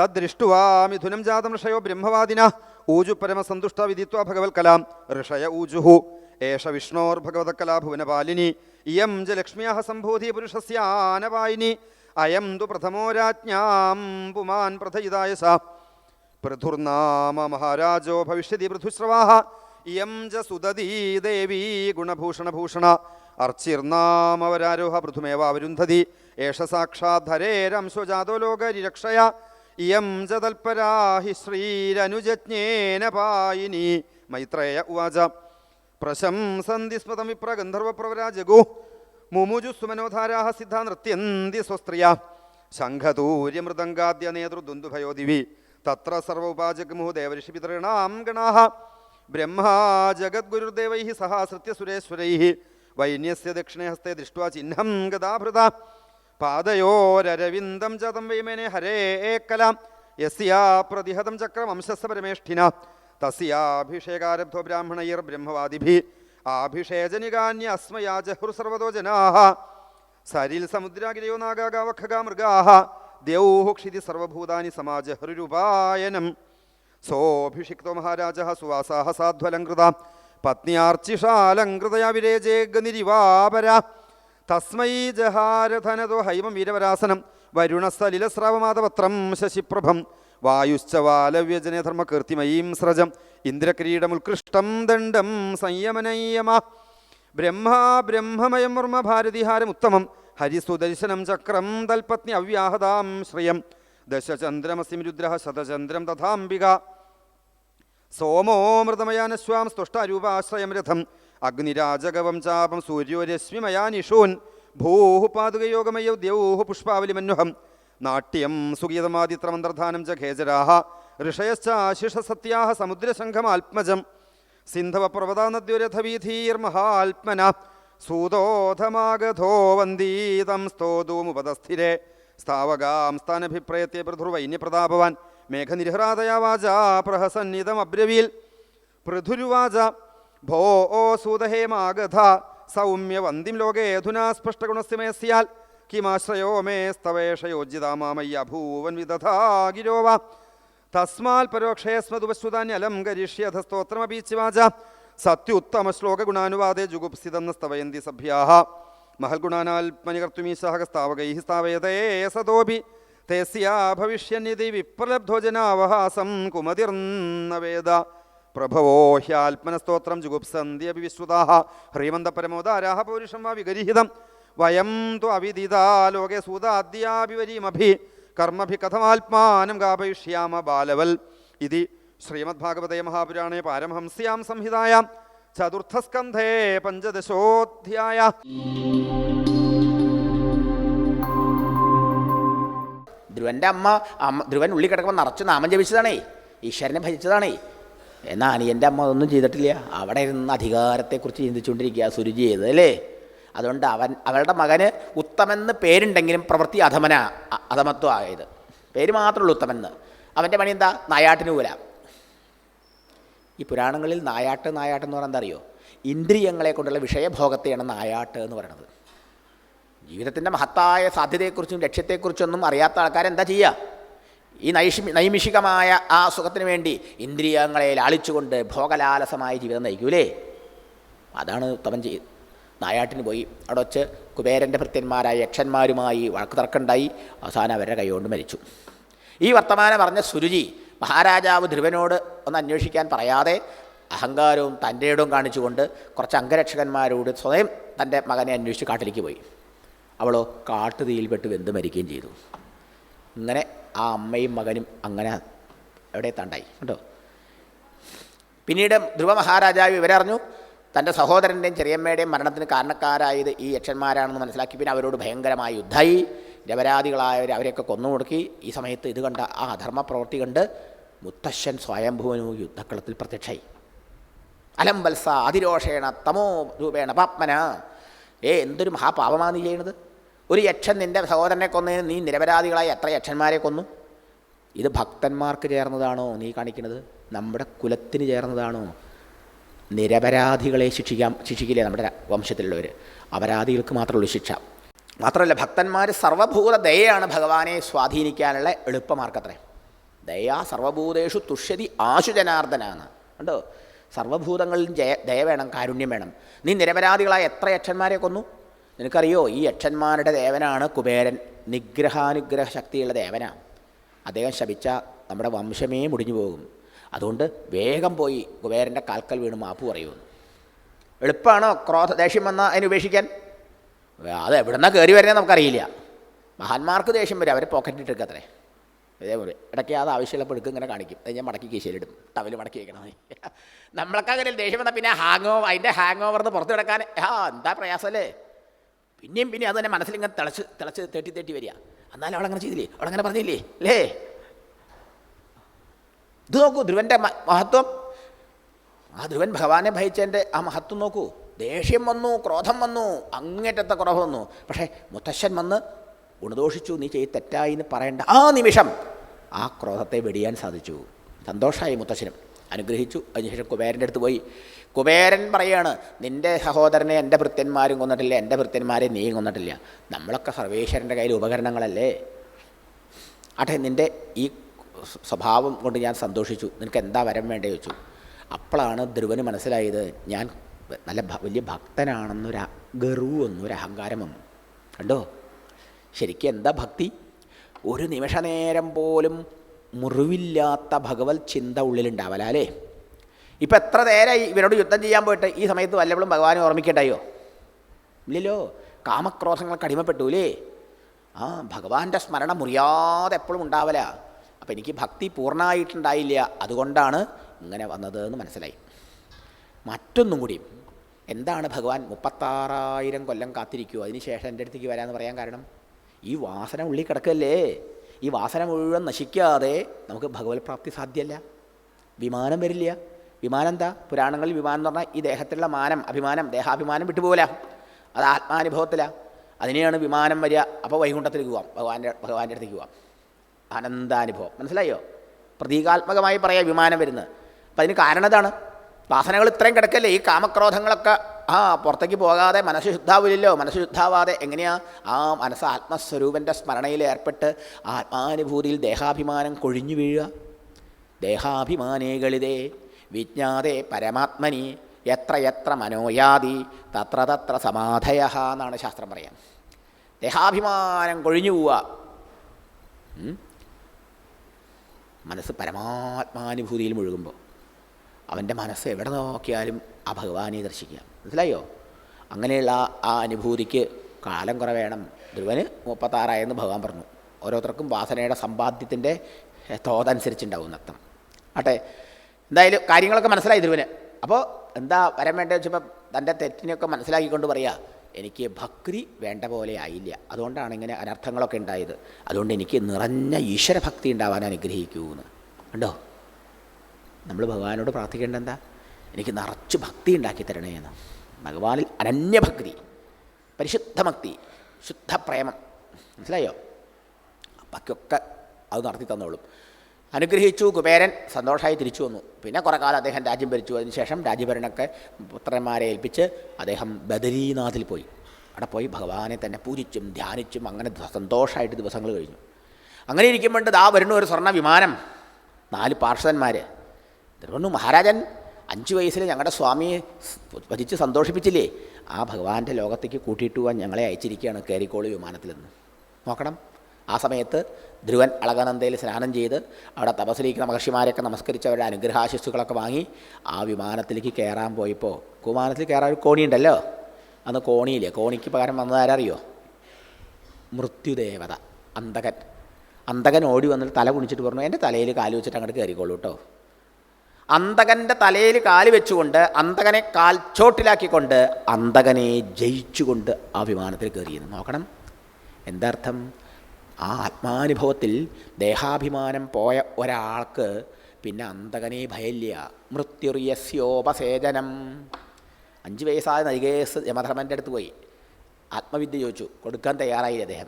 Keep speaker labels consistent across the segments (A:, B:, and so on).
A: തദ്ദൃഷ്ടുവാ മിഥുനം ജാതം ഋഷയോ ബ്രഹ്മവാദിന. ഊജു പരമസന്തുഷ്ട വിദിത്വ ഭഗവത്കലാം ഋഷയ ഊജുഹു. ഏഷ വിഷ്ണോർഭഗവതകലാ ഭുവനപാലിനി ഇയം ജ ലക്ഷ്മിയാഹ സംഭൂതി പുരുഷസ്യാനവായിനി അയം തു പ്രഥമോ രാജ്ഞാം പുമാൻ പ്രഥയിതായ സ. പൃഥുർനാമ മഹാരാജോ ഭവിഷ്യതി പൃഥുശ്രവാഹ. ഇയം ജ സുദതീ ദേവീ ഗുണഭൂഷണഭൂഷണ. അർച്ചിർനാമവരാരോഹ പൃഥുമേവാവരുന്ധതി ഏഷ സാക്ഷാത് ധരേരംശോ ജാതോ ലോകരിരക്ഷയ ഇയം ച തൽപരാ ഹി ശ്രീരനുജജ്ഞേന പായിനി. മൈത്രേയ ഉവാച. പ്രശംസന്തി സ്മതം വിപ്ര മുമുജു സുമനോധാരാഹ സിദ്ധാ നൃത്യന്തി സ്വസ്ത്രിയ. ശംഖതൂര്യമൃദംഗാദ്യ നേതൃദ്വന്ദ്ഭയോ ദിവി തത്ര സർവ ഉപാചകമുഹു ദേവഋഷി പിതൃണാം ഗണാഹ. ബ്രഹ്മാ ജഗദ്ഗുരുദേവൈ സഹാസൃത്യ സുരേശ്വരൈ വൈന്യസ്യ ദക്ഷിണേ ഹസ്തേ ദൃഷ്ട്വാ ചിഹ്നം ഗതാഭൃത പാദയോരരവിന്ദം ജതം വൈമേനെ ഹരേ കലാം. യസ്യാ പ്രതിഹതം ചക്രം വംശസ്സ പരമേഷ്ഠിന. തസ്യാഭിഷേകാരബ്ധോ ബ്രാഹ്മണൈർ ബ്രഹ്മവാദിഭി. ആഭിഷേചനികാന്യ അസ്മയാ ജഹുർ സർവതോ ജനാഹ. സരിൽ സമുദ്രാഗിരയോ നാഗാഗാവഖഗാ മൃഗാഹ. ദേവോ ക്ഷിതി സർവഭൂതാനി സമാജഹൃരുപായനം സോഭിഷിക്തോ മഹാരാജ സുവാസാഹ സാധ്വലങ്കൃത പത്നിയാർച്ചിഷാലങ്കൃതയാ വിരേജേഗനിരിവാപര തസ്മൈ ജഹാരധനതോ ഹൈമം വീരവരാസനം വരുണസലിലസ്രാവമാതപത്രം ശശിപ്രഭം വായുശ്ച വാലവ്യജനെ ധർമ്മകീർത്തിമയീം സ്രജം ഇന്ദ്രകിരീടമുത്കൃഷ്ടം ദണ്ഡം സംയമനയ്യമ. ബ്രഹ്മാ ബ്രഹ്മമയം വർമ്മ ഭാരതിഹാരമുത്തമം ഹരിസുദർശനം ചക്രം തൽപത്നി അവ്യാഹതാം ശ്രയം ദശചന്ദ്രമസിം രുദ്ര ശതചന്ദ്രം തഥാംബിക. സോമോ മൃതമയാനശ്വാം സ്തുഷ്ടാരൂപാശ്രയം രഥം അഗ്നിരാജകവം ചാപം സൂര്യോ രശ്മിമയാ നിഷൂൻ ഭൂഹു പാതുകയോഗമയോ ദ്യൗഹു പുഷ്പാവലിമന്വഹം. നാട്യം സുഗീതമാദിത്രമന്ത്രധാനം ച ഖേജരാഹ ഋഷയശ്ചാശിഷസത്യാഹ സമുദ്രശംഖമാത്മജം സിന്ധവ പർവതാനദ്യുരഥവീധീർമഹാത്മന സൂതോധമാഗധോ വന്ദീതം സ്തോതൂമുപതസ്ഥിരേ സ്ഥാവകാം സ്ഥാനഭിപ്രയത്തെ പൃഥുർവൈന്യപ്രതാപവാൻ മേഘനിർഹ്രാതയാ പ്രഹസന്നിതം പ്രഹസന്നിതമബ്രവീൽ പൃഥുരുവാച ഭോ ഓ സൂതഹേമാഗധ സൗമ്യ വന്ദിം ലോകേ അധുനാ സ്പഷ്ടഗുണസ്യമേ സ്യാൽ കിമാശ്രയോ മേ സ്തവേഷയോജ്യതാമാമയ്യ ഭൂവൻ വിദധാ തസ്മാൽ പരോക്ഷേ സ്മതുപശ്രുതാന്യലം കരിഷ്യഥ സ്തോത്രമപീച്ചിവാച സത്യുത്തമ ശ്ലോകഗുണാനുവാദേ ജുഗുപ്സിതെന്ന് സ്തവയന്തി സഭ്യാः മഹൽഗുണാനാൽമനികർത്തുമീശാഹകസ്താവകൈ സ്ഥാവയതേ സതോപി. തേസ്യാ ഭവിഷ്യന്യതി വിപ്രലബ്ധോജനാവഹാസം കുമതിർന്ന വേദ പ്രഭവോ ഹ്യാത്മനസ്തോത്രം അഭി അപി ഹ്രീമന്ത പരമോദാരാഹ പൗരുഷം വാ വയം തു അവിദിതാ ലോകെ സൂതാദ്യാഭിവരീമഭി. കർമ്മഭി കഥമാത്മാനം ഗാപയിഷ്യാമ ബാലവൽ. ഇതി ശ്രീമദ്ഭാഗവതേ മഹാപുരാണേ പാരമഹംസ്യാം സംഹിതായാം. ചതുർത്ഥസ്കന്ധേ പഞ്ചദശോധ്യായ.
B: ധ്രുവന്റെ അമ്മ അമ്മ ധ്രുവൻ ഉള്ളി കിടക്കുമ്പോൾ നിറച്ച് നാമം ജപിച്ചതാണേ. ഈശ്വരനെ ഭജിച്ചതാണേ. എന്നാൽ എന്റെ അമ്മ അതൊന്നും ചെയ്തിട്ടില്ല. അവിടെ ഇരുന്ന് അധികാരത്തെക്കുറിച്ച് ചിന്തിച്ചുകൊണ്ടിരിക്കുക സുരുചി ചെയ്തത് അല്ലേ? അതുകൊണ്ട് അവൻ അവളുടെ മകന് ഉത്തമെന്ന് പേരുണ്ടെങ്കിലും പ്രവൃത്തി അധമന അധമത്വം ആയത് പേര് മാത്രമേ ഉള്ളൂ ഉത്തമെന്ന്. അവന്റെ പണി എന്താ? നായാട്ടിന് പോലാം ഈ പുരാണങ്ങളിൽ നായാട്ട് നായാട്ട് എന്ന് പറഞ്ഞാൽ എന്താ അറിയോ ഇന്ദ്രിയങ്ങളെ കൊണ്ടുള്ള വിഷയഭോഗത്തെയാണ് നായാട്ട് എന്ന് പറയുന്നത് ജീവിതത്തിന്റെ മഹത്തായ സാധ്യതയെക്കുറിച്ചും ലക്ഷ്യത്തെക്കുറിച്ചൊന്നും അറിയാത്ത ആൾക്കാരെന്താ ചെയ്യുക? ഈ നൈഷി നൈമിഷികമായ ആ സുഖത്തിന് വേണ്ടി ഇന്ദ്രിയങ്ങളെ ലാളിച്ചുകൊണ്ട് ഭോഗലാലസമായ ജീവിതം നയിക്കൂലേ? അതാണ് തവൻ ചെയ് നായാട്ടിന് പോയി. അവിടെ വച്ച് കുബേരന്റെ ഭൃത്യന്മാരായ യക്ഷന്മാരുമായി വഴക്ക് തർക്കമുണ്ടായി. അവസാനം അവരുടെ കൈകൊണ്ട് മരിച്ചു. ഈ വർത്തമാനം പറഞ്ഞ സുരുചി മഹാരാജാവ് ധ്രുവനോട് ഒന്ന് അന്വേഷിക്കാൻ പറയാതെ അഹങ്കാരവും തന്റെ ഇടവും കാണിച്ചുകൊണ്ട് കുറച്ച് അംഗരക്ഷകന്മാരോട് സ്വയം തന്റെ മകനെ അന്വേഷിച്ച് കാട്ടിലേക്ക് പോയി. അവളോ കാട്ടുതീയിൽപ്പെട്ട് വെന്ത് മരിക്കുകയും ചെയ്തു. ഇങ്ങനെ ആ അമ്മയും മകനും അങ്ങനെ എവിടെ തണ്ടായി കേട്ടോ. പിന്നീട് ധ്രുവ മഹാരാജാവ് ഇവരറിഞ്ഞു തന്റെ സഹോദരന്റെയും ചെറിയമ്മയുടെയും മരണത്തിന് കാരണക്കാരായത് ഈ യക്ഷന്മാരാണെന്ന് മനസ്സിലാക്കി. പിന്നെ അവരോട് ഭയങ്കരമായ യുദ്ധമായി. നിരപരാധികളായവർ അവരെയൊക്കെ കൊന്നു കൊടുക്കി. ഈ സമയത്ത് ഇത് കണ്ട ആ അധർമ്മ പ്രവൃത്തി കണ്ട് മുത്തശ്ശൻ സ്വയംഭുവനു യുദ്ധക്കളത്തിൽ പ്രത്യക്ഷമായി അലംബൽസ അതിരോഷേണ തമോ രൂപേണ പാപ്മന. ഏ എന്തൊരു മഹാപാപമാണ് നീ ചെയ്യണത്? ഒരു യക്ഷൻ നിന്റെ സഹോദരനെ കൊന്നതിന് നീ നിരപരാധികളായ എത്ര യക്ഷന്മാരെ കൊന്നു? ഇത് ഭക്തന്മാർക്ക് ചേർന്നതാണോ നീ കാണിക്കുന്നത്? നമ്മുടെ കുലത്തിന് ചേർന്നതാണോ? നിരപരാധികളെ ശിക്ഷിക്കാം ശിക്ഷിക്കില്ലേ നമ്മുടെ വംശത്തിലുള്ളവർ അപരാധികൾക്ക് മാത്രമുള്ളൂ ശിക്ഷ. മാത്രമല്ല ഭക്തന്മാർ സർവഭൂത ദയയാണ് ഭഗവാനെ സ്വാധീനിക്കാനുള്ള എളുപ്പമാർക്കത്രേ ദയ സർവഭൂതേഷു തുഷ്യതി ആശുജനാർദ്ദനാണ്. കണ്ടോ? സർവഭൂതങ്ങളിൽ ജയ ദയ വേണം കാരുണ്യം വേണം. നീ നിരപരാധികളായ എത്ര യക്ഷന്മാരെ കൊന്നു? നിനക്കറിയോ ഈ യക്ഷന്മാരുടെ ദേവനാണ് കുബേരൻ. നിഗ്രഹാനുഗ്രഹ ശക്തിയുള്ള ദേവനാണ് അദ്ദേഹം ശപിച്ച നമ്മുടെ വംശമേ മുടിഞ്ഞു പോകും. അതുകൊണ്ട് വേഗം പോയി കുബേരന്റെ കാൽക്കൽ വീണ് മാപ്പ് പറയുമെന്ന് എളുപ്പമാണോ ക്രോധ ദേഷ്യം വന്നാൽ അതിനെ ഉപേക്ഷിക്കാൻ? അത് എവിടുന്ന കയറി വരുന്നത് നമുക്കറിയില്ല. മഹാന്മാർക്ക് ദേഷ്യം വരും അവരെ പോക്കറ്റിട്ടേക്ക് അത്രേ ഇതേപോലെ. ഇടയ്ക്ക് അത് ആവശ്യമുള്ളപ്പോൾ എടുക്കും ഇങ്ങനെ കാണിക്കും. അത് ഞാൻ മടക്കി കീശയിലിടും ടവൽ മടക്കി വയ്ക്കണം നമ്മളൊക്കെ അങ്ങനെ ദേഷ്യം വന്നാൽ പിന്നെ ഹാങ് ഓവർ അതിന്റെ ഹാങ് ഓവർന്ന് പുറത്ത് കിടക്കാൻ. ആ എന്താ പ്രയാസമല്ലേ? പിന്നെയും പിന്നെ അത് തന്നെ മനസ്സിലിങ്ങനെ തിളച്ച് തിളച്ച് തേട്ടി തേട്ടി വരിക. എന്നാലും അവളങ്ങനെ ചെയ്തില്ലേ? അവളങ്ങനെ പറഞ്ഞില്ലേ? അല്ലേ ഇത് നോക്കൂ ധ്രുവന്റെ മഹത്വം. ആ ധ്രുവൻ ഭഗവാനെ ഭയച്ചതിന്റെ ആ മഹത്വം നോക്കൂ. ദേഷ്യം വന്നു ക്രോധം വന്നു അങ്ങേറ്റത്തെ കുറവ് വന്നു. പക്ഷേ മുത്തശ്ശൻ വന്ന് ഗുണദോഷിച്ചു നീ ചെയ്ത് തെറ്റായി എന്ന് പറയേണ്ട ആ നിമിഷം ആ ക്രോധത്തെ വെടിയാൻ സാധിച്ചു. സന്തോഷമായി മുത്തശ്ശനും. അനുഗ്രഹിച്ചു. അതിനുശേഷം കുബേരന്റെ അടുത്ത് പോയി. കുബേരൻ പറയാണ് നിന്റെ സഹോദരനെ എന്റെ ഭൃത്യന്മാരും കൊന്നിട്ടില്ല എന്റെ ഭൃത്യന്മാരെ നീയും കൊന്നിട്ടില്ല. നമ്മളൊക്കെ സർവേശ്വരന്റെ കയ്യിൽ ഉപകരണങ്ങളല്ലേ? ആട്ടെ നിന്റെ ഈ സ്വഭാവം കൊണ്ട് ഞാൻ സന്തോഷിച്ചു. നിനക്ക് എന്താ വരം വേണ്ടേ? വെച്ചു അപ്പോഴാണ് ധ്രുവന് മനസ്സിലായത് ഞാൻ നല്ല വലിയ ഭക്തനാണെന്നൊരു വന്നു ഒരു അഹങ്കാരം വന്നു. കണ്ടോ? ശരിക്കും എന്താ ഭക്തി? ഒരു നിമിഷ നേരം പോലും മുറിവില്ലാത്ത ഭഗവത് ചിന്ത ഉള്ളിലുണ്ടാവല അല്ലേ? ഇപ്പം എത്ര നേരമായി ഇവരോട് യുദ്ധം ചെയ്യാൻ പോയിട്ട് ഈ സമയത്ത് വല്ലപ്പോഴും ഭഗവാനെ ഓർമ്മിക്കണ്ടായോ? ഇല്ലല്ലോ കാമക്രോധങ്ങൾക്ക് അടിമപ്പെട്ടു അല്ലേ? ആ ഭഗവാന്റെ സ്മരണ മുറിയാതെ എപ്പോഴും ഉണ്ടാവല. അപ്പം എനിക്ക് ഭക്തി പൂർണമായിട്ടുണ്ടായില്ല അതുകൊണ്ടാണ് ഇങ്ങനെ വന്നത് എന്ന് മനസ്സിലായി. മറ്റൊന്നും കൂടി എന്താണ് ഭഗവാൻ മുപ്പത്താറായിരം കൊല്ലം കാത്തിരിക്കുമോ അതിനുശേഷം എന്റെ അടുത്തേക്ക് വരാമെന്ന് പറയാൻ കാരണം? ഈ വാസന ഉള്ളിൽ കിടക്കല്ലേ? ഈ വാസന മുഴുവൻ നശിക്കാതെ നമുക്ക് ഭഗവത് പ്രാപ്തി സാധ്യമല്ല വിമാനം വരില്ല. വിമാനം എന്താ പുരാണങ്ങളിൽ വിമാനം എന്ന് പറഞ്ഞാൽ ഈ ദേഹത്തിലുള്ള മാനം അഭിമാനം ദേഹാഭിമാനം വിട്ടുപോകില്ല അത് ആത്മാനുഭവത്തിലാണ് അതിനെയാണ് വിമാനം വരിക. അപ്പോൾ വൈകുണ്ഠത്തിലേക്ക് പോവാം. ഭഗവാന്റെ ഭഗവാന്റെ അടുത്തേക്ക് പോവാം. ആനന്ദാനുഭവം. മനസ്സിലായോ? പ്രതീകാത്മകമായി പറയാം വിമാനം വരുന്നത്. അപ്പം അതിന് കാരണം ഇതാണ് വാസനകൾ ഇത്രയും കിടക്കല്ലേ? ഈ കാമക്രോധങ്ങളൊക്കെ ആ പുറത്തേക്ക് പോകാതെ മനസ്സ് ശുദ്ധാവില്ലല്ലോ മനസ്സ് ശുദ്ധാവാതെ എങ്ങനെയാ? ആ മനസ്സ് ആത്മസ്വരൂപന്റെ സ്മരണയിൽ ഏർപ്പെട്ട് ആത്മാനുഭൂതിയിൽ ദേഹാഭിമാനം കൊഴിഞ്ഞു വീഴുക. ദേഹാഭിമാനേകളിതേ വിജ്ഞാതെ പരമാത്മനി എത്ര എത്ര മനോയാതി തത്ര തത്ര സമാധയ എന്നാണ് ശാസ്ത്രം പറയാം ദേഹാഭിമാനം കൊഴിഞ്ഞു പോവുക? മനസ്സ് പരമാത്മാനുഭൂതിയിൽ മുഴുകുമ്പോൾ അവന്റെ മനസ്സ് എവിടെ നോക്കിയാലും ആ ഭഗവാനെ ദർശിക്കാം. മനസ്സിലായോ? അങ്ങനെയുള്ള ആ- അനുഭൂതിക്ക് കാലം കുറേ വേണം. ധ്രുവന് മുപ്പത്താറായെന്ന് ഭഗവാൻ പറഞ്ഞു. ഓരോരുത്തർക്കും വാസനയുടെ സമ്പാദ്യത്തിന്റെ തോതനുസരിച്ചുണ്ടാവും അർത്ഥം ആട്ടെ എന്തായാലും കാര്യങ്ങളൊക്കെ മനസ്സിലായി ധ്രുവന്. അപ്പോൾ എന്താ വരം വേണ്ടത് വെച്ചപ്പോൾ തന്റെ തെറ്റിനെയൊക്കെ മനസ്സിലാക്കിക്കൊണ്ട് പറയുക എനിക്ക് ഭക്തി വേണ്ട പോലെ ആയില്ല. അതുകൊണ്ടാണ് ഇങ്ങനെ അനർത്ഥങ്ങളൊക്കെ ഉണ്ടായത്. അതുകൊണ്ട് എനിക്ക് നിറഞ്ഞ ഈശ്വരഭക്തി ഉണ്ടാവാൻ അനുഗ്രഹിക്കൂ എന്ന് കണ്ടോ? നമ്മൾ ഭഗവാനോട് പ്രാർത്ഥിക്കേണ്ട എന്താ? എനിക്ക് നിറച്ച് ഭക്തി ഉണ്ടാക്കി തരണേ എന്ന്. ഭഗവാനിൽ അനന്യഭക്തി പരിശുദ്ധ ഭക്തി ശുദ്ധ പ്രേമം മനസ്സിലായോ? ബാക്കിയൊക്കെ അത് നടത്തി തന്നോളും. അനുഗ്രഹിച്ചു കുബേരൻ സന്തോഷമായി തിരിച്ചു വന്നു. പിന്നെ കുറേ കാലം അദ്ദേഹം രാജ്യം ഭരിച്ചു. അതിനുശേഷം രാജ്യഭരണമൊക്കെ പുത്രന്മാരെ ഏൽപ്പിച്ച് അദ്ദേഹം ബദരീനാഥിൽ പോയി. അവിടെ പോയി ഭഗവാനെ തന്നെ പൂജിച്ചും ധ്യാനിച്ചും അങ്ങനെ സന്തോഷമായിട്ട് ദിവസങ്ങൾ കഴിഞ്ഞു. അങ്ങനെ ഇരിക്കുമ്പോൾ ദാ വരുന്ന ഒരു സ്വർണ വിമാനം. നാല് പാർശ്വന്മാർ പറഞ്ഞു മഹാരാജൻ അഞ്ച് വയസ്സിൽ ഞങ്ങളുടെ സ്വാമിയെ വധിച്ച് സന്തോഷിപ്പിച്ചില്ലേ? ആ ഭഗവാന്റെ ലോകത്തേക്ക് കൂട്ടിയിട്ട് പോകാൻ ഞങ്ങളെ അയച്ചിരിക്കുകയാണ് കയറിക്കോളി വിമാനത്തിൽ നിന്ന് നോക്കണം. ആ സമയത്ത് ധ്രുവൻ അളകനന്ദയിൽ സ്നാനം ചെയ്ത് അവിടെ തപസ്സിലിരിക്കുന്ന മഹർഷിമാരെയൊക്കെ നമസ്കരിച്ച് അവരുടെ അനുഗ്രഹാശിസ്സുകളൊക്കെ വാങ്ങി ആ വിമാനത്തിലേക്ക് കയറാൻ പോയപ്പോൾ വിമാനത്തിൽ കയറാൻ ഒരു കോണിയുണ്ടല്ലോ? അന്ന് കോണിയില്ലേ? കോണിക്ക് പകരം വന്നതാരറിയോ മൃത്യുദേവത അന്തകൻ അന്തകൻ ഓടി വന്നിട്ട് തല കുണിച്ചിട്ട് പറഞ്ഞു എന്റെ തലയിൽ കാലു വെച്ചിട്ട് അങ്ങോട്ട് കയറിക്കോളൂ കേട്ടോ അന്തകന്റെ തലയിൽ കാൽ വെച്ചുകൊണ്ട് അന്തകനെ കാൽച്ചോട്ടിലാക്കിക്കൊണ്ട് അന്തകനെ ജയിച്ചുകൊണ്ട് ആ വിമാനത്തിൽ കയറിയെന്ന് നോക്കണം. എന്താർത്ഥം? ആ ആത്മാനുഭവത്തിൽ ദേഹാഭിമാനം പോയ ഒരാൾക്ക് പിന്നെ അന്തകനെ ഭയല്യ. മൃത്യുറിയസ്യോപസേചനം. അഞ്ച് വയസ്സായ നരികേസ് യമധർമ്മന്റെ അടുത്ത് പോയി. ആത്മവിദ്യ ചോദിച്ചു. കൊടുക്കാൻ തയ്യാറായില്ല അദ്ദേഹം?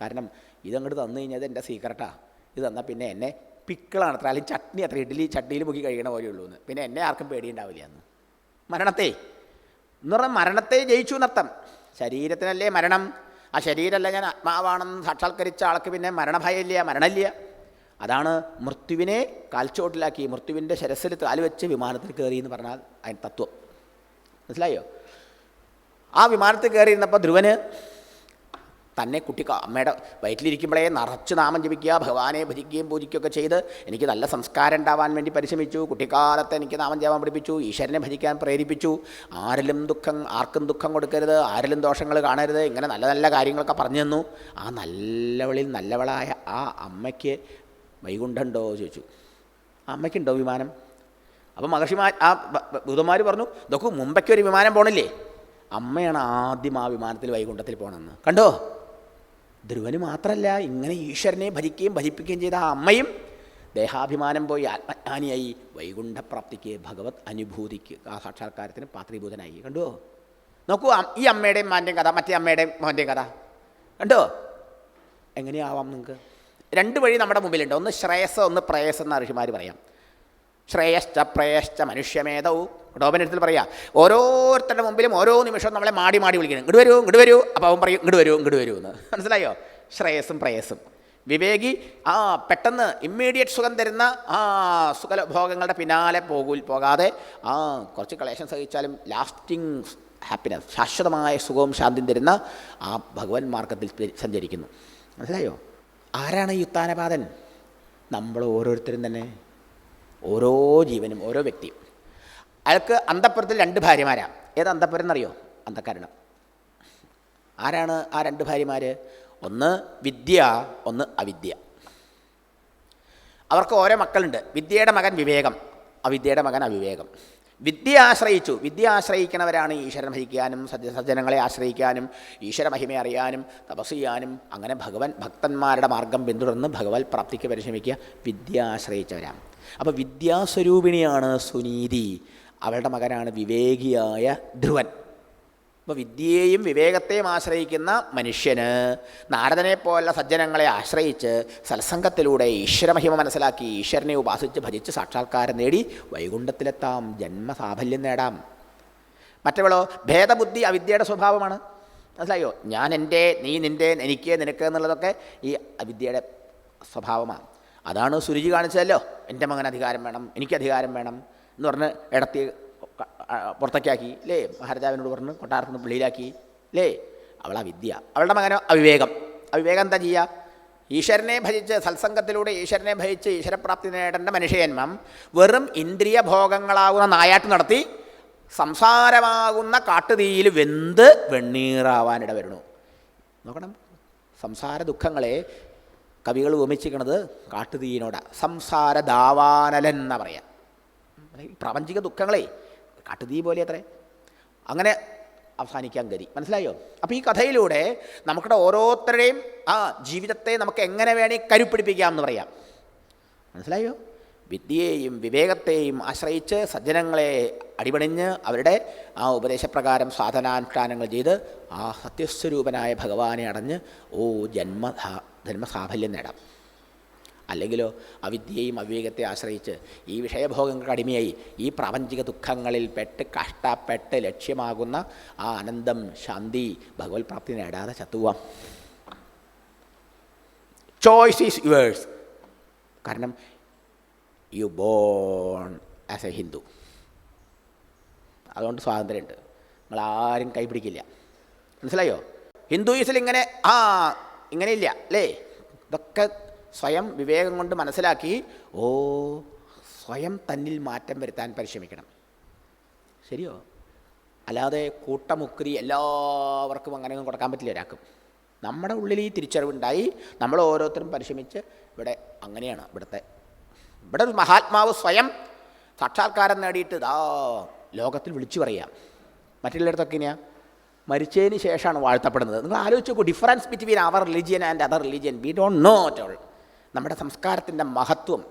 B: കാരണം ഇതങ്ങോട്ട് തന്നു കഴിഞ്ഞാൽ എന്റെ സീക്രട്ടാണ് ഇത് തന്നാൽ പിന്നെ എന്നെ പിക്കിളാണ് അത്ര അല്ലെങ്കിൽ ചട്നി അത്ര ഇഡ്ഡലി ചട്നിയിൽ മുക്കി കഴിയണ പോലെ ഉള്ളൂ എന്ന്. പിന്നെ എന്നെ ആർക്കും പേടിയുണ്ടാവില്ല എന്ന്. മരണത്തെ. എന്ന് പറഞ്ഞാൽ മരണത്തെ ജയിച്ചു എന്നർത്ഥം. ശരീരത്തിനല്ലേ മരണം? ആ ശരീരമല്ല ഞാൻ ആത്മാവാണെന്ന് സാക്ഷാത്കരിച്ച ആൾക്ക് പിന്നെ മരണഭയമില്ല മരണമില്ല. അതാണ് മൃത്യുവിനെ കാൽച്ചോട്ടിലാക്കി മൃത്യുവിന്റെ ശരസ്സിൽ കാൽ വെച്ച് വിമാനത്തിൽ കയറി എന്ന് പറഞ്ഞാൽ അതിന് തത്വം. മനസ്സിലായോ? ആ വിമാനത്തിൽ കയറിയിരുന്നപ്പോൾ ധ്രുവന് തന്നെ കുട്ടി അമ്മയുടെ വയറ്റിലിരിക്കുമ്പോഴേ നിറച്ച് നാമം ജപിക്കുക ഭഗവാനെ ഭജിക്കുകയും പൂജിക്കുകയൊക്കെ ചെയ്ത് എനിക്ക് നല്ല സംസ്കാരം ഉണ്ടാവാൻ വേണ്ടി പരിശ്രമിച്ചു. കുട്ടിക്കാലത്ത് എനിക്ക് നാമം ജപം പഠിപ്പിച്ചു. ഈശ്വരനെ ഭജിക്കാൻ പ്രേരിപ്പിച്ചു. ആരിലും ദുഃഖം ആർക്കും ദുഃഖം കൊടുക്കരുത്. ആരിലും ദോഷങ്ങൾ കാണരുത്. ഇങ്ങനെ നല്ല നല്ല കാര്യങ്ങളൊക്കെ പറഞ്ഞു തന്നു. ആ നല്ലവളിൽ നല്ലവളായ ആ അമ്മയ്ക്ക് വൈകുണ്ഠുണ്ടോ ചോദിച്ചു. അമ്മയ്ക്കുണ്ടോ വിമാനം? അപ്പോൾ മഹർഷിമാർ ആ ഭൂതന്മാർ പറഞ്ഞു ഇതൊക്കെ മുമ്പയ്ക്ക് ഒരു വിമാനം പോണില്ലേ? അമ്മയാണ് ആദ്യം ആ വിമാനത്തിൽ വൈകുണ്ഠത്തിൽ പോകണമെന്ന് കണ്ടോ? ധ്രുവന് മാത്രമല്ല ഇങ്ങനെ ഈശ്വരനെ ഭരിക്കുകയും ഭരിപ്പിക്കുകയും ചെയ്ത ആ അമ്മയും ദേഹാഭിമാനം പോയി ആത്മജ്ഞാനിയായി വൈകുണ്ഠപ്രാപ്തിക്ക് ഭഗവത് അനുഭൂതിക്ക് ആ സാക്ഷാത്കാരത്തിന് പാത്രീഭൂതനായി. കണ്ടോ? നോക്കൂ ഈ അമ്മയുടെയും മാന്റെയും കഥ മറ്റേ അമ്മയുടെയും മോന്റെയും കഥ. കണ്ടോ? എങ്ങനെയാവാം നിങ്ങൾക്ക്? രണ്ട് വഴി നമ്മുടെ മുമ്പിലുണ്ട്. ഒന്ന് ശ്രേയസ് ഒന്ന് പ്രേയസ് എന്ന ഋഷിമാർ പറയാം. ശ്രേയശ്ച പ്രേയശ്ച മനുഷ്യമേധൗ ഡോബനത്തിൽ പറയാം ഓരോരുത്തരുടെ മുമ്പിലും ഓരോ നിമിഷവും നമ്മളെ മാടി മാടി വിളിക്കണം. ഇങ്ങോട്ട് വരൂ ഇങ്ങോട്ട് വരൂ. അപ്പോൾ അവൻ പറയും ഇങ്ങോട്ട് വരൂ ഇങ്ങോട്ട് വരൂ എന്ന്. മനസ്സിലായോ? ശ്രേയസും പ്രേയസ്സും. വിവേകി ആ പെട്ടെന്ന് ഇമ്മീഡിയറ്റ് സുഖം തരുന്ന ആ സുഖഭോഗങ്ങളുടെ പിന്നാലെ പോകൂൽ പോകാതെ ആ കുറച്ച് കളേഷൻ സഹിച്ചാലും ലാസ്റ്റിംഗ് ഹാപ്പിനെസ് ശാശ്വതമായ സുഖവും ശാന്തിയും തരുന്ന ആ ഭഗവൻ മാർഗത്തിൽ സഞ്ചരിക്കുന്നു. മനസ്സിലായോ? ആരാണ് ഈ ഉത്താനപാതൻ നമ്മൾ ഓരോരുത്തരും തന്നെ. ഓരോ ജീവനും ഓരോ വ്യക്തിയും. അയാൾക്ക് അന്തപ്പുരത്തിൽ രണ്ട് ഭാര്യമാരാണ് ഏത് അന്തപ്പുരം എന്നറിയോ? അന്തക്കാരണം. ആരാണ് ആ രണ്ട് ഭാര്യമാർ ഒന്ന് വിദ്യ ഒന്ന് അവിദ്യ. അവർക്ക് ഓരോ മക്കളുണ്ട്. വിദ്യയുടെ മകൻ വിവേകം അവിദ്യയുടെ മകൻ അവിവേകം. വിദ്യ ആശ്രയിച്ചു വിദ്യ ആശ്രയിക്കുന്നവരാണ് ഈശ്വരൻ ഭജിക്കാനും സജ്ജ സജ്ജനങ്ങളെ ആശ്രയിക്കാനും ഈശ്വര മഹിമ അറിയാനും തപസ് ചെയ്യാനും. അങ്ങനെ ഭഗവൻ ഭക്തന്മാരുടെ മാർഗം പിന്തുടർന്ന് ഭഗവത് പ്രാപ്തിക്ക് പരിശ്രമിക്കുക. വിദ്യ ആശ്രയിച്ചവരാണ് അപ്പോൾ വിദ്യാസ്വരൂപിണിയാണ് സുനീതി. അവളുടെ മകനാണ് വിവേകിയായ ധ്രുവൻ. അപ്പോൾ വിദ്യയെയും വിവേകത്തെയും ആശ്രയിക്കുന്ന മനുഷ്യന് നാരദനെ പോലുള്ള സജ്ജനങ്ങളെ ആശ്രയിച്ച് സത്സംഗത്തിലൂടെ ഈശ്വരമഹിമ മനസ്സിലാക്കി ഈശ്വരനെ ഉപാസിച്ച് ഭജിച്ച് സാക്ഷാത്കാരം നേടി വൈകുണ്ഠത്തിലെത്താം ജന്മസാഫല്യം നേടാം. മറ്റവളോ ഭേദബുദ്ധി അവിദ്യയുടെ സ്വഭാവമാണ്. മനസ്സിലായോ? ഞാൻ എന്റെ നീ നിന്റെ എനിക്ക് നിനക്ക് എന്നുള്ളതൊക്കെ ഈ അവിദ്യയുടെ സ്വഭാവമാണ്. അതാണ് സുരുചി കാണിച്ചതല്ലോ. എന്റെ മകൻ അധികാരം വേണം എനിക്ക് അധികാരം വേണം എന്ന് പറഞ്ഞ് ഇടത്തി പുറത്തേക്കാക്കി അല്ലേ മഹാരാജാവിനോട് പറഞ്ഞ് കൊട്ടാരത്തിൽ നിന്ന് വെളിയിലാക്കി. അല്ലേ അവളാ വിദ്യ. അവളുടെ മകനോ അവിവേകം. അവിവേകം എന്താ ചെയ്യുക ഈശ്വരനെ ഭജിച്ച് സത്സംഗത്തിലൂടെ ഈശ്വരനെ ഭജിച്ച് ഈശ്വരപ്രാപ്തി നേടേണ്ട മനുഷ്യന്മം വെറും ഇന്ദ്രിയ ഭോഗങ്ങളാകുന്ന നായാട്ട് നടത്തി സംസാരമാകുന്ന കാട്ടുതീയിൽ വെന്ത് വെണ്ണീറാവാനിട വരുന്നു. നോക്കണം. സംസാര ദുഃഖങ്ങളെ കവികൾ ഉപമിച്ചിരിക്കുന്നത് കാട്ടുതീയിനോടാണ് സംസാര ദാവാനലൻ എന്നാ പറയാം പ്രാപഞ്ചിക ദുഃഖങ്ങളെ കാട്ടുതീ പോലെ അത്രേ അങ്ങനെ അവസാനിക്കാൻ ഗതി. മനസ്സിലായോ? അപ്പോൾ ഈ കഥയിലൂടെ നമുക്കിടെ ഓരോരുത്തരുടെയും ആ ജീവിതത്തെ നമുക്ക് എങ്ങനെ വേണേൽ കരുപ്പിടിപ്പിക്കാം എന്ന് പറയാം. മനസ്സിലായോ? വിദ്യയെയും വിവേകത്തെയും ആശ്രയിച്ച് സജ്ജനങ്ങളെ അടിപണിഞ്ഞ് അവരുടെ ആ ഉപദേശപ്രകാരം സാധനാനുഷ്ഠാനങ്ങൾ ചെയ്ത് ആ സത്യസ്വരൂപനായ ഭഗവാനെ അടഞ്ഞ് ഓ ജന്മ ജന്മസാഫല്യം നേടാം. അല്ലെങ്കിലോ അവിദ്യയും അവിവേകത്തെ ആശ്രയിച്ച് ഈ വിഷയഭോഗങ്ങൾക്ക് അടിമയായി ഈ പ്രാപഞ്ചിക ദുഃഖങ്ങളിൽ പെട്ട് കഷ്ടപ്പെട്ട് ലക്ഷ്യമാകുന്ന ആ ആനന്ദം ശാന്തി ഭഗവത് പ്രാപ്തി നേടാതെ ചത്തുവാം ചോയ്സ് ഈസ് യുവേഴ്സ് കാരണം you born as a Hindu അതുകൊണ്ട് സ്വാതന്ത്ര്യമുണ്ട്. നിങ്ങളാരും കൈപിടിക്കില്ല മനസ്സിലായോ? ഹിന്ദുയിസിൽ ഇങ്ങനെ ആ ഇങ്ങനെയില്ല അല്ലേ? ഇതൊക്കെ സ്വയം വിവേകം കൊണ്ട് മനസ്സിലാക്കി ഓ സ്വയം തന്നിൽ മാറ്റം വരുത്താൻ പരിശ്രമിക്കണം. ശരിയോ? അല്ലാതെ കൂട്ടമുക്രി എല്ലാവർക്കും അങ്ങനെയൊന്നും കൊടുക്കാൻ പറ്റില്ല ഒരാൾക്കും. നമ്മുടെ ഉള്ളിൽ ഈ തിരിച്ചറിവുണ്ടായി നമ്മൾ ഓരോരുത്തരും പരിശ്രമിച്ച് ഇവിടെ അങ്ങനെയാണ് ഇവിടുത്തെ. ഇവിടെ ഒരു മഹാത്മാവ് സ്വയം സാക്ഷാത്കാരം നേടിയിട്ട് ഇതാ ലോകത്തിൽ വിളിച്ചു പറയാം മറ്റുള്ളിടത്തൊക്കെ ഇനിയാ മരിച്ചതിന് ശേഷമാണ് വാഴ്ത്തപ്പെടുന്നത്. നിങ്ങൾ ആലോചിച്ച് difference between our religion and other religion we don't know at all നമ്മുടെ സംസ്കാരത്തിന്റെ മഹത്വം.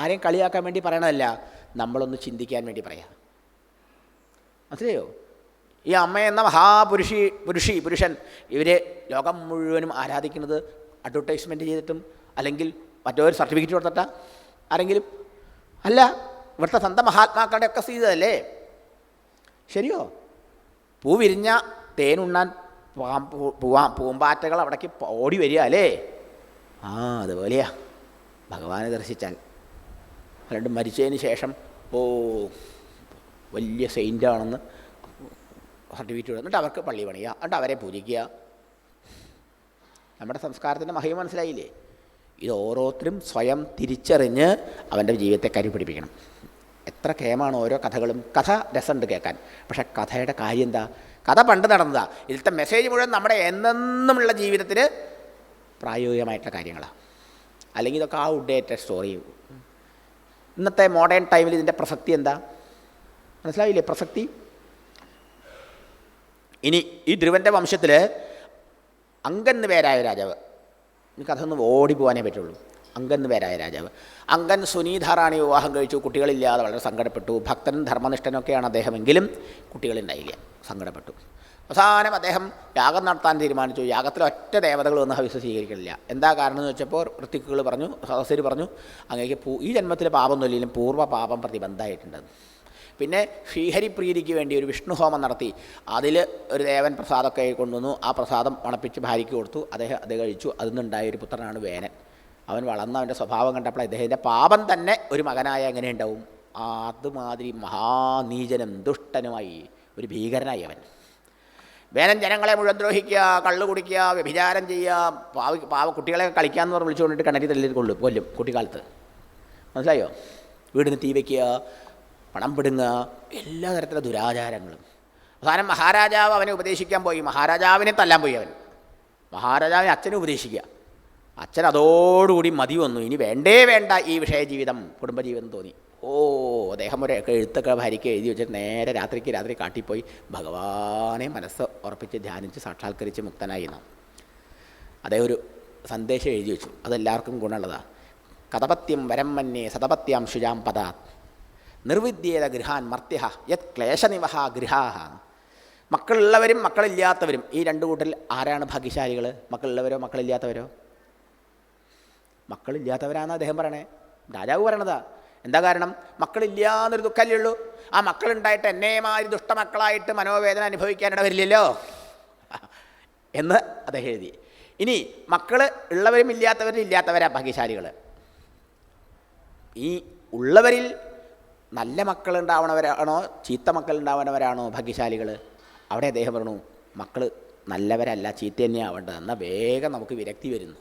B: ആരെയും കളിയാക്കാൻ വേണ്ടി പറയണതല്ല നമ്മളൊന്ന് ചിന്തിക്കാൻ വേണ്ടി പറയാം. മനസ്സിലെയോ? ഈ അമ്മ എന്ന മഹാപുരുഷി പുരുഷി പുരുഷൻ ഇവരെ ലോകം മുഴുവനും ആരാധിക്കുന്നത് അഡ്വർടൈസ്മെന്റ് ചെയ്തിട്ടും അല്ലെങ്കിൽ മറ്റൊരു സർട്ടിഫിക്കറ്റ് കൊടുത്തിട്ടാ? ആരെങ്കിലും? അല്ല ഇവിടുത്തെ സ്വന്തം മഹാത്മാക്കളുടെ ഒക്കെ സ്ഥിതിയല്ലേ ശരിയോ? പൂ വിരിഞ്ഞ തേനുണ്ണാൻ പൂവാ പൂമ്പാറ്റകൾ അവിടേക്ക് ഓടി വരിക അല്ലേ? ആ അതുപോലെയാ. ഭഗവാനെ ദർശിച്ചാൽ അല്ലാണ്ട് മരിച്ചതിന് ശേഷം ഓ വലിയ സെയിന്റാണെന്ന് സർട്ടിഫിക്കറ്റ് എന്നിട്ട് അവർക്ക് പള്ളി പണിയുക എന്നിട്ട് അവരെ പൂജിക്കുക. നമ്മുടെ സംസ്കാരത്തിന്റെ മഹിമ മനസ്സിലായില്ലേ? ഇത് ഓരോരുത്തരും സ്വയം തിരിച്ചറിഞ്ഞ് അവന്റെ ജീവിതത്തെ കരുപിടിപ്പിക്കണം. എത്ര കേമാണ് ഓരോ കഥകളും. കഥ രസമുണ്ട് കേൾക്കാൻ. പക്ഷേ കഥയുടെ കാര്യം എന്താ? കഥ പണ്ട് നടന്നതാണ് ഇതിലത്തെ മെസ്സേജ് മുഴുവൻ നമ്മുടെ എന്നെന്നുമുള്ള ജീവിതത്തിൽ പ്രായോഗികമായിട്ടുള്ള കാര്യങ്ങളാണ് അല്ലെങ്കിൽ ഇതൊക്കെ ആ ഔട്ട്ഡേറ്റഡ് സ്റ്റോറി ഇന്നത്തെ മോഡേൺ ടൈമിൽ ഇതിന്റെ പ്രസക്തി എന്താ? മനസ്സിലായില്ലേ പ്രസക്തി? ഇനി ഈ ധ്രുവന്റെ വംശത്തിൽ അങ്കെന്ന് പേരായ രാജാവ്. കഥ ഒന്ന് ഓടിപ്പോവാനേ പറ്റുള്ളൂ. അങ്കെന്ന് പേരായ രാജാവ്. അങ്കൻ സുനീധാറാണി വിവാഹം കഴിച്ചു. കുട്ടികളില്ലാതെ വളരെ സങ്കടപ്പെട്ടു. ഭക്തനും ധർമ്മനിഷ്ഠനൊക്കെയാണ് അദ്ദേഹമെങ്കിലും കുട്ടികളുണ്ടായില്ല സങ്കടപ്പെട്ടു. അവസാനം അദ്ദേഹം യാഗം നടത്താൻ തീരുമാനിച്ചു. യാഗത്തിൽ ഒറ്റ ദേവതകളൊന്നും ഹവിസ് സ്വീകരിക്കണില്ല എന്താ കാരണം എന്ന് വെച്ചപ്പോൾ ഋത്തിക്കുകൾ പറഞ്ഞു സഹസർ പറഞ്ഞു അങ്ങേക്ക് ഈ ജന്മത്തിലെ ജന്മത്തിൽ പാപമൊന്നുമില്ലെങ്കിലും പൂർവ പാപം പ്രതിബന്ധമായിട്ടുണ്ടെന്ന് പിന്നെ ശ്രീഹരിപ്രീതിക്ക് വേണ്ടി ഒരു വിഷ്ണു ഹോമം നടത്തി. അതിൽ ഒരു ദേവൻ പ്രസാദമൊക്കെ കൊണ്ടുവന്നു. ആ പ്രസാദം മണപ്പിച്ച് ഭാര്യയ്ക്ക് കൊടുത്തു. അദ്ദേഹം അത് കഴിച്ചു. അതിൽ നിന്നുണ്ടായ ഒരു പുത്രനാണ് വേനൻ. അവൻ വളർന്ന അവന്റെ സ്വഭാവം കണ്ടപ്പോൾ അദ്ദേഹത്തിന്റെ പാപം തന്നെ ഒരു മകനായ എങ്ങനെ ഉണ്ടാവും? അതുമാതിരി മഹാനീചനും ദുഷ്ടനുമായി ഒരു ഭീകരനായി അവൻ. വേനൻ ജനങ്ങളെ മുഴുവൻ ദ്രോഹിക്കുക കള്ളു കുടിക്കുക വ്യഭിചാരം ചെയ്യുക പാവ പാവ കുട്ടികളെ കളിക്കാമെന്ന് പറഞ്ഞ് വിളിച്ചുകൊണ്ടിട്ട് കണ്ണരി തള്ളി കൊള്ളും കൊല്ലും കുട്ടിക്കാലത്ത്. മനസ്സിലായോ? വീടിന് തീ വയ്ക്കുക പണം പിടുങ്ങുക എല്ലാ തരത്തിലുള്ള ദുരാചാരങ്ങളും. അവസാനം മഹാരാജാവ് അവനെ ഉപദേശിക്കാൻ പോയി. മഹാരാജാവിനെ തല്ലാൻ പോയി അവൻ. മഹാരാജാവിനെ അച്ഛനെ ഉപദേശിക്കുക. അച്ഛൻ അതോടുകൂടി മതി വന്നു. ഇനി വേണ്ടേ വേണ്ട ഈ വിഷയ ജീവിതം കുടുംബജീവിതം തോന്നി. ഓ അദ്ദേഹം ഒരു എഴുത്തൊക്കെ ഭാര്യയ്ക്ക് എഴുതി വെച്ചിട്ട് നേരെ രാത്രിക്ക് രാത്രി കാട്ടിപ്പോയി. ഭഗവാനെ മനസ്സ് ഉറപ്പിച്ച് ധ്യാനിച്ച് സാക്ഷാത്കരിച്ച് മുക്തനായി നാം. അദ്ദേഹം ഒരു സന്ദേശം എഴുതി വെച്ചു. അതെല്ലാവർക്കും ഗുണമുള്ളതാണ് കഥപത്യം വരം മന്യേ സതപത്യാം ശുചാം പദാത്. നിർവിദ്യേത ഗൃഹാൻ മർത്യ യത് ക്ലേശനിവഹ ഗൃഹാഹ. മക്കളുള്ളവരും മക്കളില്ലാത്തവരും. ഈ രണ്ട് കൂട്ടരിൽ ആരാണ് ഭാഗ്യശാലികൾ മക്കളുള്ളവരോ മക്കളില്ലാത്തവരോ? മക്കളില്ലാത്തവരാണെന്ന് അദ്ദേഹം പറയണേ. രാജാവ് പറയണതാ. എന്താ കാരണം? മക്കളില്ല എന്നൊരു ദുഃഖമല്ലേ ഉള്ളൂ. ആ മക്കളുണ്ടായിട്ട് എന്നേമാതിരി ദുഷ്ടമക്കളായിട്ട് മനോവേദന അനുഭവിക്കാനിട വരില്ലല്ലോ. എന്ന് അദ്ദേഹം എഴുതി. ഇനി മക്കൾ ഉള്ളവരും ഇല്ലാത്തവരും ഇല്ലാത്തവരാ ഭാഗ്യശാലികൾ ഈ ഉള്ളവരിൽ നല്ല മക്കളുണ്ടാവണവരാണോ ചീത്ത മക്കളുണ്ടാവണവരാണോ ഭാഗ്യശാലികൾ അവിടെ അദ്ദേഹം പറഞ്ഞു മക്കൾ നല്ലവരല്ല ചീത്ത തന്നെയാവേണ്ടത് എന്നാൽ വേഗം നമുക്ക് വിരക്തി വരുന്നു.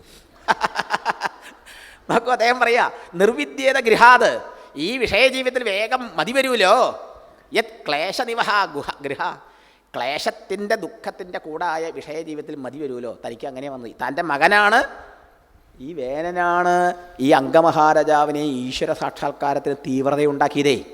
B: നോക്കൂ അദ്ദേഹം പറയാ നിർവിദ്യേത ഗൃഹാത് ഈ വിഷയജീവിതത്തിൽ വേഗം മതി വരുമല്ലോ യത് ക്ലേശനിവഹ ഗുഹ ഗൃഹ. ക്ലേശത്തിന്റെ ദുഃഖത്തിന്റെ കൂടായ വിഷയജീവിതത്തിൽ മതി വരുമല്ലോ തനിക്ക് അങ്ങനെ വന്നു. തന്റെ മകനാണ് ഈ വേനനാണ് ഈ അംഗമഹാരാജാവിനെ ഈശ്വര സാക്ഷാത്കാരത്തിന് തീവ്രതയുണ്ടാക്കിയതേ.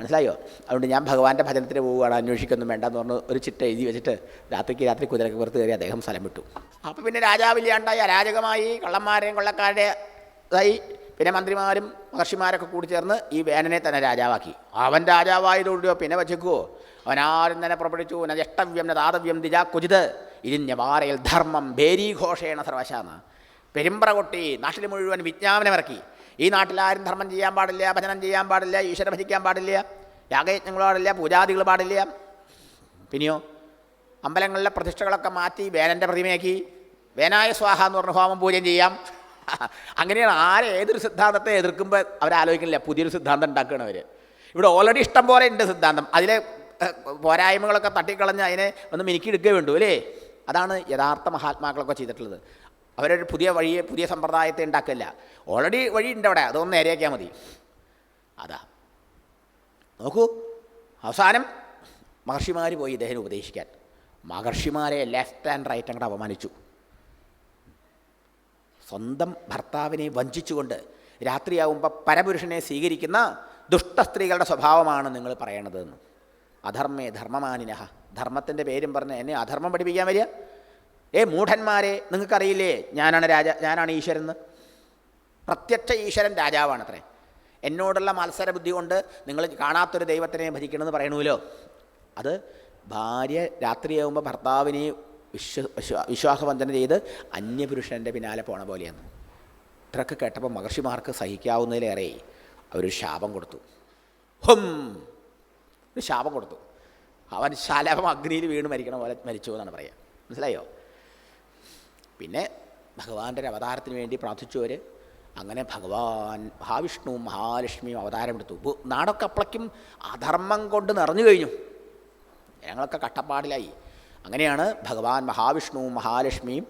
B: മനസ്സിലായോ? അതുകൊണ്ട് ഞാൻ ഭഗവാന്റെ ഭജനത്തിന് പോവുകയാണ് അന്വേഷിക്കൊന്നും വേണ്ടെന്ന് പറഞ്ഞ് ഒരു ചിട്ട എഴുതി വെച്ചിട്ട് രാത്രിക്ക് രാത്രി കുതിരക്ക് പുറത്ത് കയറി അദ്ദേഹം സ്ഥലം വിട്ടു. അപ്പോൾ പിന്നെ രാജാവില്ലാണ്ടായി അരാജകമായി കള്ളന്മാരെയും കൊള്ളക്കാരുടെ ഇതായി പിന്നെ മന്ത്രിമാരും മഹർഷിമാരൊക്കെ കൂടി ചേർന്ന് ഈ വേനനെ തന്നെ രാജാവാക്കി. അവൻ രാജാവായതോടെയോ പിന്നെ വച്ചേക്കുവോ അവനാരും തന്നെ പുറപ്പെടുവിച്ചു. ന ജ്യേഷ്ഠവ്യം ന ദാതവ്യം ദിജാ കുജിത് ഇരിഞ്ഞവാറയിൽ ധർമ്മം ഭേരീഘോഷേണ സർവശാന്ന് പെരുമ്പറ കൊട്ടി നാട്ടിൽ മുഴുവൻ വിജ്ഞാപനമിറക്കി. ഈ നാട്ടിൽ ആരും ധർമ്മം ചെയ്യാൻ പാടില്ല ഭജനം ചെയ്യാൻ പാടില്ല ഈശ്വര ഭജിക്കാൻ പാടില്ല യാഗയജ്ഞങ്ങൾ പാടില്ല പൂജാദികൾ പാടില്ല. പിന്നെയോ? അമ്പലങ്ങളിലെ പ്രതിഷ്ഠകളൊക്കെ മാറ്റി വേനന്റെ പ്രതിമയാക്കി. വേനായ സ്വാഹ എന്ന് പറഞ്ഞ ഹോമം പൂജയും ചെയ്യാം. അങ്ങനെയാണ് ആരെ ഏതൊരു സിദ്ധാന്തത്തെ എതിർക്കുമ്പോൾ അവരാലോചിക്കുന്നില്ല. പുതിയൊരു സിദ്ധാന്തം ഉണ്ടാക്കുകയാണ് അവർ ഇവിടെ ഓൾറെഡി ഇഷ്ടം പോലെ ഉണ്ട് സിദ്ധാന്തം. അതിലെ പോരായ്മകളൊക്കെ തട്ടിക്കളഞ്ഞ് അതിനെ ഒന്ന് മിനുക്കിയെടുക്കേ വേണ്ടു അല്ലേ? അതാണ് യഥാർത്ഥ മഹാത്മാക്കളൊക്കെ ചെയ്തിട്ടുള്ളത്. അവരൊരു പുതിയ വഴിയെ പുതിയ സമ്പ്രദായത്തെ ഉണ്ടാക്കില്ല. ഓൾറെഡി വഴി ഉണ്ട് അവിടെ. അതൊന്ന് നേരെയാക്കിയാൽ മതി. അതാ. നോക്കൂ. അവസാനം മഹർഷിമാർ പോയി ഇദ്ദേഹം ഉപദേശിക്കാൻ. മഹർഷിമാരെ ലെഫ്റ്റ് ആൻഡ് റൈറ്റ് അങ്ങോട്ട് അപമാനിച്ചു. സ്വന്തം ഭർത്താവിനെ വഞ്ചിച്ചുകൊണ്ട് രാത്രിയാവുമ്പോൾ പരപുരുഷനെ സ്വീകരിക്കുന്ന ദുഷ്ട സ്ത്രീകളുടെ സ്വഭാവമാണ് നിങ്ങൾ പറയണതെന്ന്. അധർമ്മേ ധർമ്മമാനിനഹ. ധർമ്മത്തിന്റെ പേരും പറഞ്ഞ് എന്നെ അധർമ്മം പഠിപ്പിക്കാൻ വരിക. ഏ മൂഢന്മാരെ നിങ്ങൾക്കറിയില്ലേ ഞാനാണ് രാജ ഞാനാണ് ഈശ്വരൻ എന്ന്? പ്രത്യക്ഷ ഈശ്വരൻ രാജാവാണ് അത്രേ എന്നോടുള്ള മത്സര ബുദ്ധി കൊണ്ട് നിങ്ങൾ കാണാത്തൊരു ദൈവത്തിനെ ഭരിക്കണമെന്ന് പറയണമല്ലോ. അത് ഭാര്യ രാത്രിയാവുമ്പോൾ ഭർത്താവിനെ വിശ്വ വിശ്വാസവന്ദനം ചെയ്ത് അന്യപുരുഷന്റെ പിന്നാലെ പോണ പോലെയാണ്. ഇത്രയൊക്കെ കേട്ടപ്പോൾ മഹർഷിമാർക്ക് സഹിക്കാവുന്നതിലേറെ അവരൊരു ശാപം കൊടുത്തു. ഹും! ഒരു ശാപം കൊടുത്തു. അവൻ ശലഭം അഗ്നിയിൽ വീണ് മരിക്കണ പോലെ മരിച്ചു എന്നാണ് പറയുക മനസ്സിലായോ? പിന്നെ ഭഗവാന്റെ അവതാരത്തിന് വേണ്ടി പ്രാർത്ഥിച്ചവർ അങ്ങനെ ഭഗവാൻ മഹാവിഷ്ണുവും മഹാലക്ഷ്മിയും അവതാരമെടുത്തു നാടൊക്കെ അപ്പളയ്ക്കും അധർമ്മം കൊണ്ട് നിറഞ്ഞു കഴിഞ്ഞു. ഞങ്ങളൊക്കെ കട്ടപ്പാടിലായി അങ്ങനെയാണ് ഭഗവാൻ മഹാവിഷ്ണുവും മഹാലക്ഷ്മിയും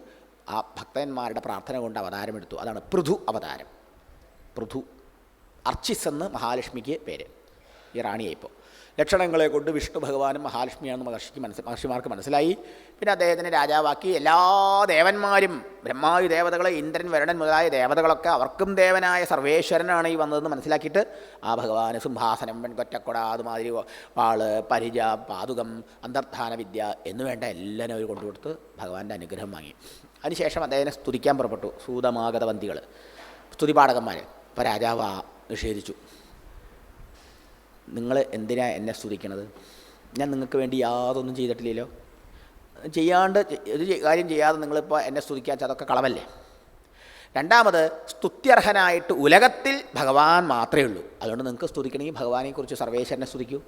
B: ആ ഭക്തന്മാരുടെ പ്രാർത്ഥന കൊണ്ട് അവതാരമെടുത്തു. അതാണ് പൃഥു അവതാരം. പൃഥു അർച്ചിസ് എന്ന് മഹാലക്ഷ്മിക്ക് പേര്. ഈ റാണിയായിപ്പോൾ ലക്ഷണങ്ങളെ കൊണ്ട് വിഷ്ണു ഭഗവാനും മഹാലക്ഷ്മിയാണെന്ന് മഹർഷിക്ക് മനസ്സ് മഹർഷിമാർക്ക് മനസ്സിലായി. പിന്നെ അദ്ദേഹത്തിനെ രാജാവാക്കി എല്ലാ ദേവന്മാരും ബ്രഹ്മാവി ദേവതകളെ ഇന്ദ്രൻ വരുണൻ മുതലായ ദേവതകളൊക്കെ അവർക്കും ദേവനായ സർവേശ്വരനാണ് ഈ വന്നതെന്ന് മനസ്സിലാക്കിയിട്ട് ആ ഭഗവാന് സിംഹാസനം വെൺകൊറ്റക്കൊട അതുമാതിരി വാൾ പരിച പാതുകം അന്തർധാന വിദ്യ എന്ന് വേണ്ട എല്ലാം അവർ കൊണ്ടുകൊടുത്ത് ഭഗവാന്റെ അനുഗ്രഹം വാങ്ങി. അതിനുശേഷം അദ്ദേഹത്തിനെ സ്തുതിക്കാൻ പുറപ്പെട്ടു സൂതമാഗതവന്തികൾ സ്തുതിപാഠകന്മാർ അപ്പോൾ രാജാവ് നിഷേധിച്ചു. നിങ്ങൾ എന്തിനാ എന്നെ സ്തുതിക്കണത്? ഞാൻ നിങ്ങൾക്ക് വേണ്ടി യാതൊന്നും ചെയ്തിട്ടില്ലല്ലോ. ചെയ്യാണ്ട് ഒരു കാര്യം ചെയ്യാതെ നിങ്ങളിപ്പോൾ എന്നെ സ്തുതിക്കാൻ അതൊക്കെ കളവല്ലേ? രണ്ടാമത് സ്തുത്യർഹനായിട്ട് ഉലകത്തിൽ ഭഗവാൻ മാത്രമേ ഉള്ളൂ. അതുകൊണ്ട് നിങ്ങൾക്ക് സ്തുതിക്കണമെങ്കിൽ ഭഗവാനെക്കുറിച്ച് സർവേശ്വരനെ സ്തുതിക്കൂ.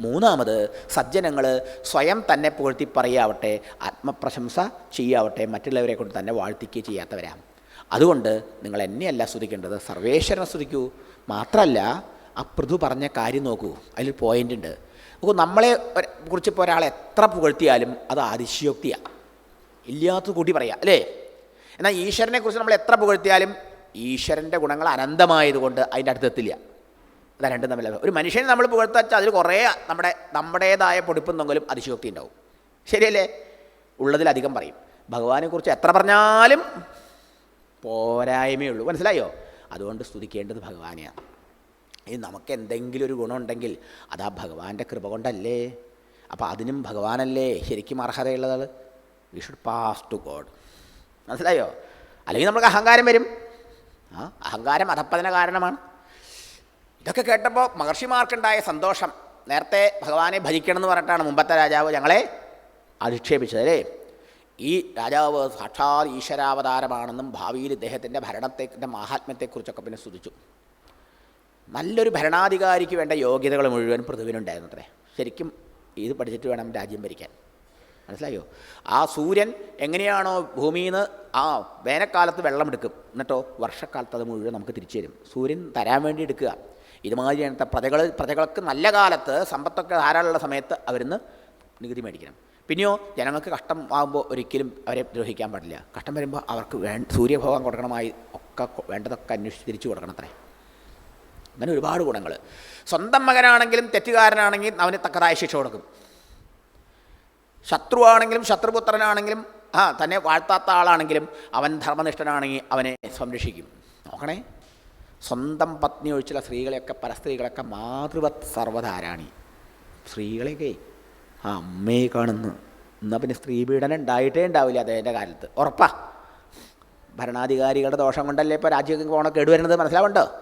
B: മൂന്നാമത് സജ്ജനങ്ങൾ സ്വയം തന്നെ പുകഴ്ത്തി പറയാവട്ടെ ആത്മപ്രശംസ ചെയ്യാവട്ടെ മറ്റുള്ളവരെ കൊണ്ട് തന്നെ വാഴ്ത്തിക്കുകയും ചെയ്യാത്തവരാണ് അതുകൊണ്ട് നിങ്ങൾ എന്നെയല്ല സ്തുതിക്കേണ്ടത് സർവേശ്വരനെ സ്തുതിക്കൂ. മാത്രമല്ല ആ പൃഥു പറഞ്ഞ കാര്യം നോക്കൂ. അതിൽ പോയിന്റ് ഉണ്ട്. നോക്കൂ നമ്മളെ കുറിച്ച് ഇപ്പോൾ ഒരാൾ എത്ര പുകഴ്ത്തിയാലും അത് അതിശയോക്തിയാണ് ഇല്ലാത്ത കൂട്ടി പറയാം അല്ലേ? എന്നാൽ ഈശ്വരനെ കുറിച്ച് നമ്മൾ എത്ര പുകഴ്ത്തിയാലും ഈശ്വരന്റെ ഗുണങ്ങൾ അനന്തമായതുകൊണ്ട് അതിന്റെ അടുത്തെത്തില്ല അതാ രണ്ടും തമ്മിൽ ഒരു മനുഷ്യനെ നമ്മൾ പുകഴ്ത്താച്ചാൽ അതിൽ കുറേ നമ്മുടെ നമ്മുടേതായ പൊടിപ്പും തൊങ്ങലും അതിശയോക്തി ഉണ്ടാവും. ശരിയല്ലേ? ഉള്ളതിലധികം പറയും. ഭഗവാനെ കുറിച്ച് എത്ര പറഞ്ഞാലും പോരായ്മയുള്ളൂ മനസ്സിലായോ? അതുകൊണ്ട് സ്തുതിക്കേണ്ടത് ഭഗവാനെയാണ്. ഇനി നമുക്ക് എന്തെങ്കിലും ഒരു ഗുണമുണ്ടെങ്കിൽ അത് ആ ഭഗവാന്റെ കൃപ കൊണ്ടല്ലേ? അപ്പോൾ അതിനും ഭഗവാനല്ലേ ശരിക്കും അർഹതയുള്ളത് we should pass to God മനസ്സിലായോ? അല്ലെങ്കിൽ നമുക്ക് അഹങ്കാരം വരും. ആ അഹങ്കാരം അധപ്പതന കാരണമാണ്. ഇതൊക്കെ കേട്ടപ്പോൾ മഹർഷിമാർക്കുണ്ടായ സന്തോഷം. നേരത്തെ ഭഗവാനെ ഭജിക്കണം എന്ന് പറഞ്ഞിട്ടാണ് മുമ്പത്തെ രാജാവ് ഞങ്ങളെ അധിക്ഷേപിച്ചത് അല്ലേ? ഈ രാജാവ് സാക്ഷാത് ഈശ്വരാവതാരമാണെന്നും ഭാവിയിൽ ഇദ്ദേഹത്തിന്റെ ഭരണത്തെ മാഹാത്മ്യത്തെക്കുറിച്ചൊക്കെ പിന്നെ സ്തുതിച്ചു. നല്ലൊരു ഭരണാധികാരിക്ക് വേണ്ട യോഗ്യതകൾ മുഴുവൻ പൃഥുവിനുണ്ടായിരുന്നു അത്രേ ശരിക്കും ഇത് പഠിച്ചിട്ട് വേണം രാജ്യം ഭരിക്കാൻ. മനസ്സിലായോ? ആ സൂര്യൻ എങ്ങനെയാണോ ഭൂമിയിൽ നിന്ന് ആ വേനൽക്കാലത്ത് വെള്ളം എടുക്കും എന്നിട്ടോ വർഷക്കാലത്ത് അത് മുഴുവൻ നമുക്ക് തിരിച്ചു തരും. സൂര്യൻ തരാൻ വേണ്ടി എടുക്കുക. ഇതുമാതിരിയാണ് പ്രജകൾ പ്രജകൾക്ക് നല്ല കാലത്ത് സമ്പത്തൊക്കെ ധാരാളമുള്ള സമയത്ത് അവരിന്ന് നികുതി മേടിക്കണം. പിന്നെയോ ജനങ്ങൾക്ക് കഷ്ടം ആകുമ്പോൾ ഒരിക്കലും അവരെ ദ്രോഹിക്കാൻ പാടില്ല. കഷ്ടം വരുമ്പോൾ അവർക്ക് വേ സൂര്യഭോഗം കൊടുക്കണമായി ഒക്കെ വേണ്ടതൊക്കെ അന്വേഷിച്ച് തിരിച്ചു കൊടുക്കണം അത്രേ അങ്ങനെ ഒരുപാട് ഗുണങ്ങൾ സ്വന്തം മകനാണെങ്കിലും തെറ്റുകാരനാണെങ്കിൽ അവന് തക്കതായ ശിക്ഷ കൊടുക്കും. ശത്രുവാണെങ്കിലും ശത്രുപുത്രനാണെങ്കിലും ആ തന്നെ വാഴ്ത്താത്ത ആളാണെങ്കിലും അവൻ ധർമ്മനിഷ്ഠനാണെങ്കിൽ അവനെ സംരക്ഷിക്കും. നോക്കണേ. സ്വന്തം പത്നി ഒഴിച്ചുള്ള സ്ത്രീകളെയൊക്കെ പരസ്ത്രീകളൊക്കെ മാതൃവത് സർവധാരാണി. സ്ത്രീകളെയൊക്കെ ആ അമ്മയെ കാണുന്നു. എന്നാൽ പിന്നെ സ്ത്രീ പീഡനം ഉണ്ടായിട്ടേ ഉണ്ടാവില്ല അദ്ദേഹത്തിന്റെ കാലത്ത്. ഉറപ്പാ. ഭരണാധികാരികളുടെ ദോഷം കൊണ്ടല്ലേ ഇപ്പോൾ രാജ്യം പോകണമൊക്കെ കേടുവരുന്നത് മനസ്സിലാവുണ്ടോ